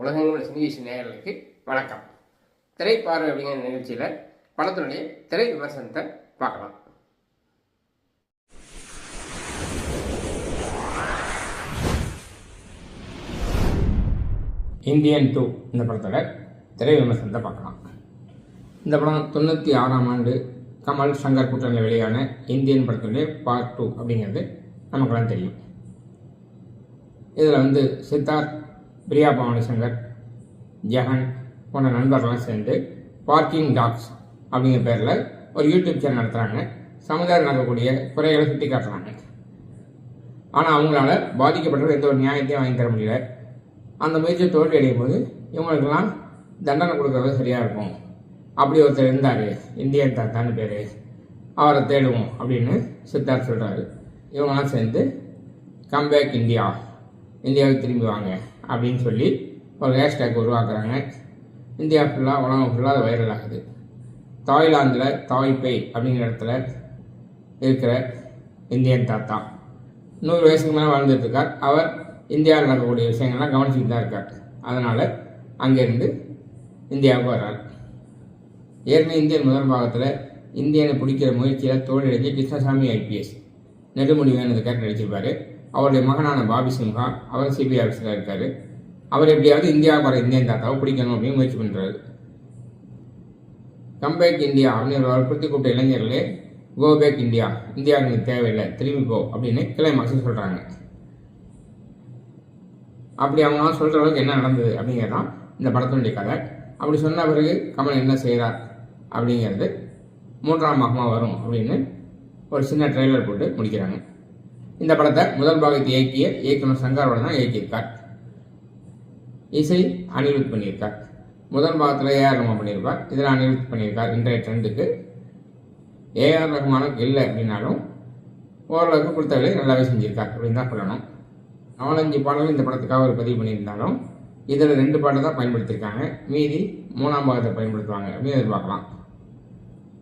உலகங்களும் சினிவேஷ நேயர்களுக்கு வணக்கம். திரைப்பார்வை அப்படிங்கிற நிகழ்ச்சியில் படத்தினுடைய திரை விமர்சனத்தை பார்க்கலாம். இந்தியன் டூ இந்த படத்தில் திரை விமர்சனத்தை பார்க்கலாம். இந்த படம் தொண்ணூற்றி ஆறாம் ஆண்டு கமல் சங்கர் கூட்டணியில் வெளியான இந்தியன் படத்துடைய பார்ட் டூ அப்படிங்கிறது நமக்கெல்லாம் தெரியும். இதில் வந்து சித்தார்த் பிரியா பவானி சங்கர் ஜெகன் போன்ற நண்பர்கள்லாம் சேர்ந்து பார்க்கிங் டாக்ஸ் அப்படிங்கிற பேரில் ஒரு யூடியூப் சேனல் நடத்துகிறாங்க சமுதாயம் நடக்கக்கூடிய குறைகளை சுட்டி காட்டுறாங்க. ஆனால் அவங்களால பாதிக்கப்பட்டவர் எந்த ஒரு நியாயத்தையும் வாங்கி தர முடியல. அந்த முயற்சியை தோல்வி அடையும் போது இவங்களுக்கெல்லாம் தண்டனை கொடுக்கறது சரியாக இருக்கும். அப்படி ஒருத்தர் இருந்தார் இந்தியன் தாத்தான்னு பேர். அவரை தேடுவோம் அப்படின்னு சித்தார்த் சொல்கிறாரு இவங்கெல்லாம் சேர்ந்து கம்பேக் இந்தியா இந்தியாவுக்கு திரும்பி வாங்க. அப்படின்னு சொல்லி ஒரு ஹேஷ்டேக் உருவாக்குறாங்க. இந்தியா ஃபுல்லாக உலகம் ஃபுல்லாக அது வைரல் ஆகுது. தாய்லாந்தில் தாய்பே அப்படிங்கிற இடத்துல இருக்கிற இந்தியன் தாத்தா. நூறு வயசுக்கு மேலே வாழ்ந்துட்டு இருக்கார். அவர் இந்தியாவில் நடக்கக்கூடிய விஷயங்கள்லாம் கவனிச்சுட்டு தான் இருக்கார். அதனால் அங்கேருந்து இந்தியாவுக்கு வர்றார். ஏற்கனவே இந்தியன் முதல் பாகத்தில் இந்தியனை பிடிக்கிற முயற்சியில் தோல்வியடைஞ்ச கிருஷ்ணசாமி ஐபிஎஸ் நெடுமுடி வேணுது நடிச்சிருப்பார். அவருடைய மகனான பாபி சிம்ஹா அவர் சிபிஐ ஆஃபீஸராக இருக்கார். அவர் எப்படியாவது இந்தியாவுக்கு வர இந்தியன் தாத்தாவை பிடிக்கணும் அப்படின்னு முயற்சி பண்ணுறாரு கம்பேக் இந்தியா அப்படின்னு வற்புறுத்தி கூப்பிட்ட இளைஞர்களே கோ பேக் இந்தியா இந்தியா எனக்கு தேவையில்லை திரும்பி போ அப்படின்னு கிளை மாசம் சொல்கிறாங்க அப்படி அவங்களாம் சொல்கிற அளவுக்கு என்ன நடந்தது அப்படிங்கிறது தான் இந்த படத்தினுடைய கதை. அப்படி சொன்ன பிறகு கமல் என்ன செய்கிறார் அப்படிங்கிறது மூன்றாம் பாகமாக வரும் அப்படின்னு ஒரு சின்ன ட்ரெய்லர் போட்டு முடிக்கிறாங்க. இந்த படத்தை முதல் பாகத்தை இயக்கிய இயக்குனர் சங்காரோட தான் இயக்கியிருக்கார். இசை அனிருத் பண்ணியிருக்கார். முதல் பாகத்தில் ஏஆர் ரகுமான் பண்ணியிருப்பார். இதில் அனிருத் பண்ணியிருக்கார். இன்றைய ட்ரெண்டுக்கு ஏஆர் ரகுமானும் இல்லை அப்படின்னாலும் ஓரளவுக்கு கொடுத்த வேலையை நல்லாவே செஞ்சுருக்கார். அப்படின்னு தான் சொல்லணும். நாலஞ்சு பாடல்கள் இந்த படத்துக்காக ஒரு பதிவு பண்ணியிருந்தாலும் இதில் ரெண்டு பாட்டை தான் பயன்படுத்தியிருக்காங்க. மீதி மூணாம் பாகத்தை பயன்படுத்துவாங்க அப்படின்னு எதிர்பார்க்கலாம்.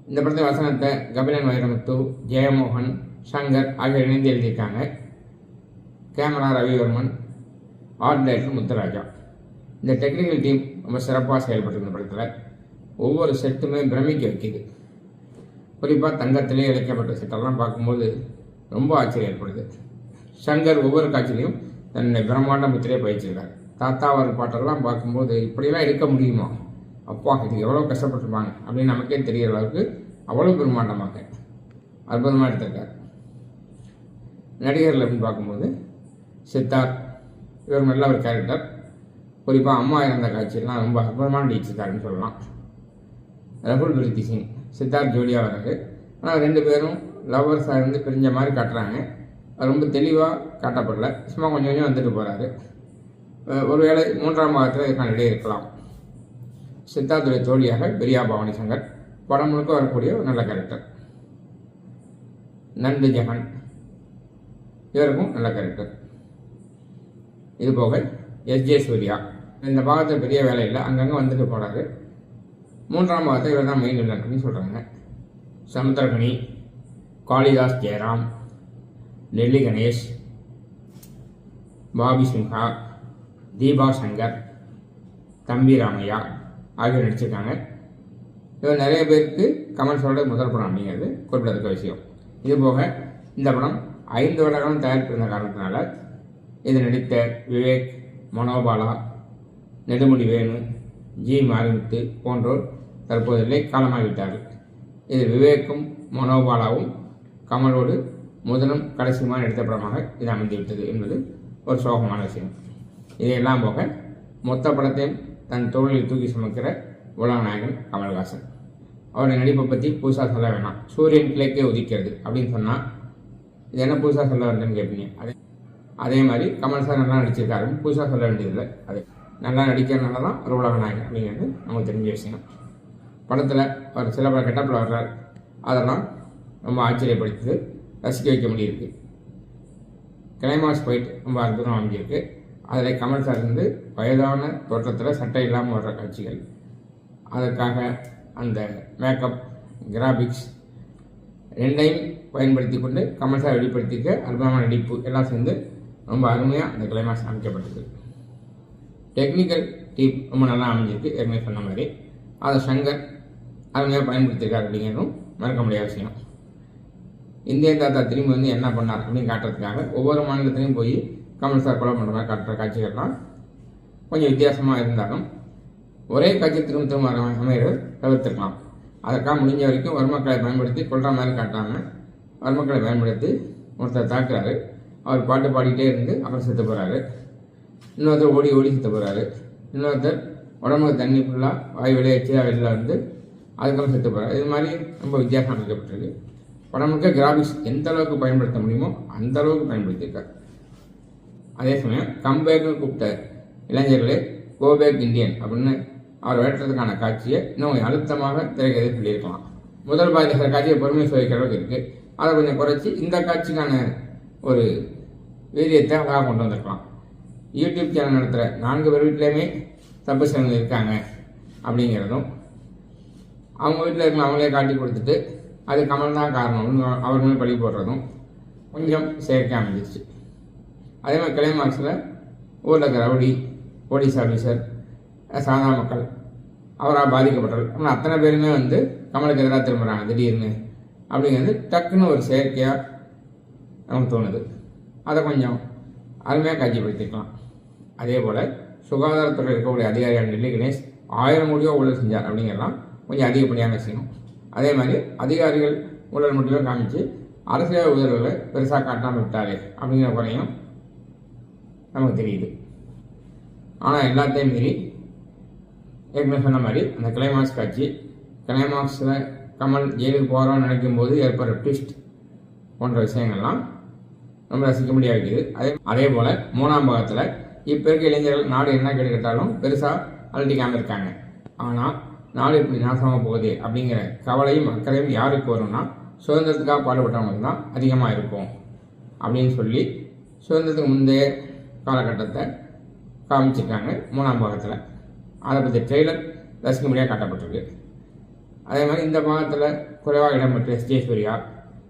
இந்த படத்தின் வசனத்தை கபிலன் வைரமுத்து ஜெயமோகன் சங்கர் ஆகியோர் இணைந்து எழுதியிருக்காங்க. Camera Ravivarman art director Muthuraja. இந்த டெக்னிக்கல் டீம் ரொம்ப சிறப்பாக செயல்பட்டு இந்த படத்தில் ஒவ்வொரு செட்டுமே பிரமிக்க வைக்கிது. குறிப்பாக தங்கத்திலே இழைக்கப்பட்ட செட்டெல்லாம் பார்க்கும்போது ரொம்ப ஆச்சரியம் ஏற்படுது. சங்கர் ஒவ்வொரு காட்சியிலையும் தன்னை பிரம்மாண்ட முத்திரையை பயிற்சிருக்கார் தாத்தா அவர் பாட்டெல்லாம் பார்க்கும்போது இப்படிலாம் இருக்க முடியுமா? அப்பா இது எவ்வளோ கஷ்டப்பட்டுருப்பாங்க அப்படின்னு நமக்கே தெரியற அளவுக்கு அவ்வளோ பிரம்மாண்டமாக அற்புதமாக எடுத்திருக்கார். நடிகர்கள் அப்படின்னு பார்க்கும்போது சித்தார்த் இவர் நல்ல ஒரு கேரக்டர் குறிப்பாக அம்மா இறந்த காட்சியெல்லாம் ரொம்ப அற்புதமான நடிச்சிருக்காருன்னு சொல்லலாம். ரகுல் பிரீத்தி சிங் சித்தார்த் ஜோடியாக வராரு ஆனால் ரெண்டு பேரும் லவ்வர்ஸாக இருந்து பிரிஞ்ச மாதிரி காட்டுறாங்க. ரொம்ப தெளிவாக காட்டப்படல. சும்மா கொஞ்சம் கொஞ்சம் வந்துட்டு போகிறாரு ஒருவேளை மூன்றாம் பாகத்தில் இதுக்கான இடையே இருக்கலாம். சித்தார்த்துடைய தோழியாக பிரியா பவானி சங்கர். படம் முழுக்க வரக்கூடிய ஒரு நல்ல கேரக்டர் நண்டு ஜெகன். இவருக்கும் நல்ல கேரக்டர் இது போக எஸ்ஜே சூர்யா. இந்த பாகத்தில் பெரிய வேலை இல்லை. அங்கங்கே வந்துட்டு போகிறாரு மூன்றாம் பாகத்தை இவர் தான் மெயின் வில்லன் அப்படின்னு சொல்கிறாங்க சமுத்திரகனி காளிதாஸ் ஜெயராம் நெல்லி கணேஷ் பாபி சின்ஹா தீபா சங்கர் தம்பி ராமையா ஆகியோர் நடிச்சிருக்காங்க. இவர் நிறைய பேருக்கு கமல் சொல்கிறது முதல் படம் அப்படிங்கிறது குறிப்பிடத்தக்க விஷயம். இது போக இந்த படம் ஐந்து வருடங்களும் தயாரித்திருந்த காரணத்தினால இது நடித்த விவேக் மனோபாலா நெடுமுடி வேணு ஜி மாரிமுத்து போன்றோர் தற்போது இல்லை காலமாகிவிட்டார்கள். இது விவேக்கும் மனோபாலாவும் கமலோடு முதலும் கடைசியுமாக நடித்த படமாக இது அமைந்துவிட்டது என்பது ஒரு சோகமான விஷயம். இதையெல்லாம் போக மொத்த படத்தையும் தன் தோளில் தூக்கி சுமக்கிற உலகநாயகன் கமல்ஹாசன். அவருடைய நடிப்பை பற்றி புதுசாக சொல்ல வேணாம். சூரியன் கிழக்கே உதிக்கிறது அப்படின்னு சொன்னால் இது என்ன புதுசாக சொல்ல வேண்டும்னு கேட்பீங்க அதே அதே மாதிரி கமல் சார் நல்லா நடிச்சிருக்காரு. புதுசாக சொல்ல வேண்டியதில்லை. அது நல்லா நடிக்கிறனால தான் ஒரு உலகநாயகன் அப்படிங்கிறது நமக்கு தெரிஞ்ச விஷயம். படத்தில் ஒரு சில பல கெட்டப்பில் வர்றார். அதெல்லாம் ரொம்ப ஆச்சரியப்படுத்துது. ரசிக்க வைக்க முடியிருக்கு கிளைமாஸ் போயிட்டு ரொம்ப அற்புதம் அமைஞ்சிருக்கு. அதில் கமல் சார் வந்து வயதான தோற்றத்தில் சட்டை இல்லாமல் வர்ற காட்சிகள். அதற்காக அந்த மேக்கப் கிராபிக்ஸ் ரெண்டையும் பயன்படுத்தி கொண்டு கமல்ஸாக வெளிப்படுத்திக்க அற்புதமான நடிப்பு எல்லாம் சேர்ந்து ரொம்ப அருமையாக அந்த கிளைமாஸ் அமைக்கப்பட்டது. டெக்னிக்கல் டீப் ரொம்ப நல்லா அமைஞ்சிருக்கு. ஏற்கனவே சொன்ன மாதிரி. அதை சங்கர் அருமையாக பயன்படுத்தியிருக்கார் அப்படிங்கிறதும் மறக்க முடியாத விஷயம். இந்திய தாத்தா திரும்பி வந்து என்ன பண்ணார் அப்படின்னு காட்டுறதுக்காக ஒவ்வொரு மாநிலத்திலையும் போய் கமல் சார் கொலை பண்ணுற மாதிரி காட்டுற காட்சிகள்லாம் கொஞ்சம் வித்தியாசமாக இருந்தாலும் ஒரே காட்சி திரும்ப திரும்ப அமை- அமைகிறது தவிர்த்துக்கலாம் அதற்காக முடிஞ்ச வரைக்கும் வர்மக்களை பயன்படுத்தி கொள்கிற மாதிரி காட்டாமல் வர்மக்களை பயன்படுத்தி ஒருத்தர் தாக்குறாரு. அவர் பாட்டு பாடிக்கிட்டே இருந்து அப்புறம் செத்து போகிறாரு இன்னொருத்தர் ஓடி ஓடி செத்து போகிறாரு இன்னொருத்தர் உடம்புக்கு தண்ணி ஃபுல்லாக வாய் வெளியே வச்சு வெளியில் வந்து அதுக்கப்புறம் செத்து போகிறாரு இது மாதிரி ரொம்ப வித்தியாசம் அமைக்கப்பட்டிருக்கு உடம்புக்கு கிராபிக்ஸ் எந்த அளவுக்கு பயன்படுத்த முடியுமோ அந்த அளவுக்கு பயன்படுத்தியிருக்கார். அதே சமயம் கம்பேக்கு கூப்பிட்ட இளைஞர்களே கோபேக் இந்தியன் அப்படின்னு அவர் வேட்டுறதுக்கான காட்சியை இன்னும் கொஞ்சம் அழுத்தமாக திரைக்கதை சொல்லியிருக்கலாம் முதல் பாதி சில காட்சியை பொறுமை சுவைக்கிற அளவுக்கு இருக்குது அதை கொஞ்சம் குறைச்சி இந்த காட்சிக்கான ஒரு வீரியத்தை அழகாக கொண்டு வந்திருக்கலாம். யூடியூப் சேனல் நடத்துகிற நான்கு பேர் வீட்லேயுமே தப்பு சேனல் இருக்காங்க அப்படிங்கிறதும் அவங்க வீட்டில் இருக்க அவங்களே காட்டி கொடுத்துட்டு அது கமல் தான் காரணம்னு அவர்களும் பழி போடுறதும் கொஞ்சம் செயற்கை அமைஞ்சிச்சு அதே மாதிரி கிளைமாக்ஸில் ஊரில் இருக்கிற ரவுடி போலீஸ் ஆஃபீஸர் சாதா மக்கள். அவராக பாதிக்கப்பட்டவர் ஆனால் அத்தனை பேருமே வந்து கமலுக்கு எதிராக திரும்புகிறாங்க திடீர்னு அப்படிங்கிறது டக்குன்னு ஒரு செயற்கையாக நமக்கு தோணுது. அதை கொஞ்சம் அருமையாக காட்சிப்படுத்திக்கலாம். அதே போல் சுகாதாரத்துறை இருக்கக்கூடிய அதிகாரியான டெல்லி கணேஷ் ஆயிரம் கோடியோ ஊழல் செஞ்சார் அப்படிங்கிறலாம் கொஞ்சம் அதிகப்படியான செய்யணும். அதே மாதிரி அதிகாரிகள் ஊழல் மட்டுமே காமிச்சு அரசியல் உதவிகளை பெருசாக காட்டாமல் விட்டாரு அப்படிங்கிற குறையும் நமக்கு தெரியுது. ஆனால் எல்லாத்தையும் மீறி ஏற்கனவே சொன்ன மாதிரி அந்த கிளைமாக்ஸ் காட்சி கிளைமாக்ஸில் கமல் ஜெயிலுக்கு போகிறோம்னு நினைக்கும் போது ஏற்படுற ட்விஸ்ட் போன்ற விஷயங்கள்லாம் ரொம்ப ரசிக்க இருக்குது. அதே அதே போல் மூணாம் பாகத்தில் இப்போ இருக்க இளைஞர்கள் நாடு என்ன கேடு கேட்டாலும் பெருசாக அழட்டிக்காமல் இருக்காங்க. ஆனால் நாடு இப்படி நாசமாக போகுது அப்படிங்கிற கவலையும் அக்கறையும் யாருக்கு வரும்னா சுதந்திரத்துக்காக பாடுபட்டவங்களுக்கு தான் அதிகமாக இருக்கும். அப்படின்னு சொல்லி சுதந்திரத்துக்கு முந்தைய காலகட்டத்தை காமிச்சிருக்காங்க மூணாம் பாகத்தில். அதை பற்றி ட்ரெய்லர் ரசிக்க முடியாக காட்டப்பட்டிருக்கு. அதே மாதிரி இந்த மாதத்தில் குறைவாக இடம்பெற்ற எஸ் சூர்யா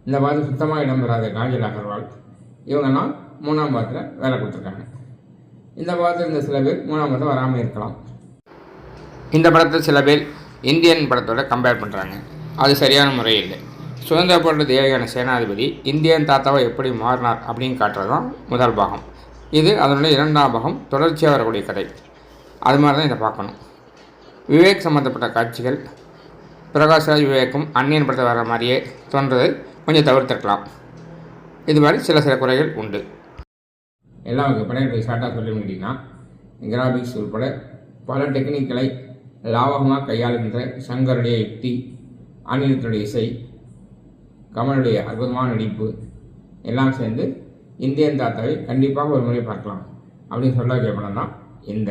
இந்த மாதம் சுத்தமாக இடம்பெறாத காஜல் அகர்வால் இவங்கெல்லாம் மூணாம் பாகத்தில் வேலை கொடுத்துருக்காங்க. இந்த பாகத்தில் இருந்த சில பேர் மூணாம் பாகத்தில் வராமல் இருக்கலாம். இந்த படத்தை சில பேர் இந்தியன் படத்தோட கம்பேர் பண்ணுறாங்க அது சரியான முறை இல்லை. சுதந்திர போன்ற தேவையான சேனாதிபதி இந்தியன் தாத்தாவை எப்படி மாறினார் அப்படின்னு காட்டுறது தான் முதல் பாகம். இது அதனுடைய இரண்டாம் பாகம் தொடர்ச்சியாக வரக்கூடிய கதை. அது மாதிரி தான் இதை பார்க்கணும். விவேக் சம்மந்தப்பட்ட காட்சிகள் பிரகாஷ்ராஜ் விவேக்கும் அந்நியன் படத்தை வர மாதிரியே தோன்றதை கொஞ்சம் தவிர்த்திருக்கலாம். இது மாதிரி சில சில குறைகள் உண்டு. எல்லாம் அவங்க படையினுடைய ஷார்ட்டாக சொல்ல முடியும்னா கிராபிக்ஸ் உட்பட பல டெக்னிக்களை லாவகமாக கையாளுகின்ற சங்கருடைய யுக்தி அனிருத்துடைய இசை கமலுடைய அற்புதமான நடிப்பு எல்லாம் சேர்ந்து இந்தியன் தாத்தாவை கண்டிப்பாக ஒரு முறை பார்க்கலாம். அப்படின்னு சொல்ல வைக்க படம் தான் இந்த.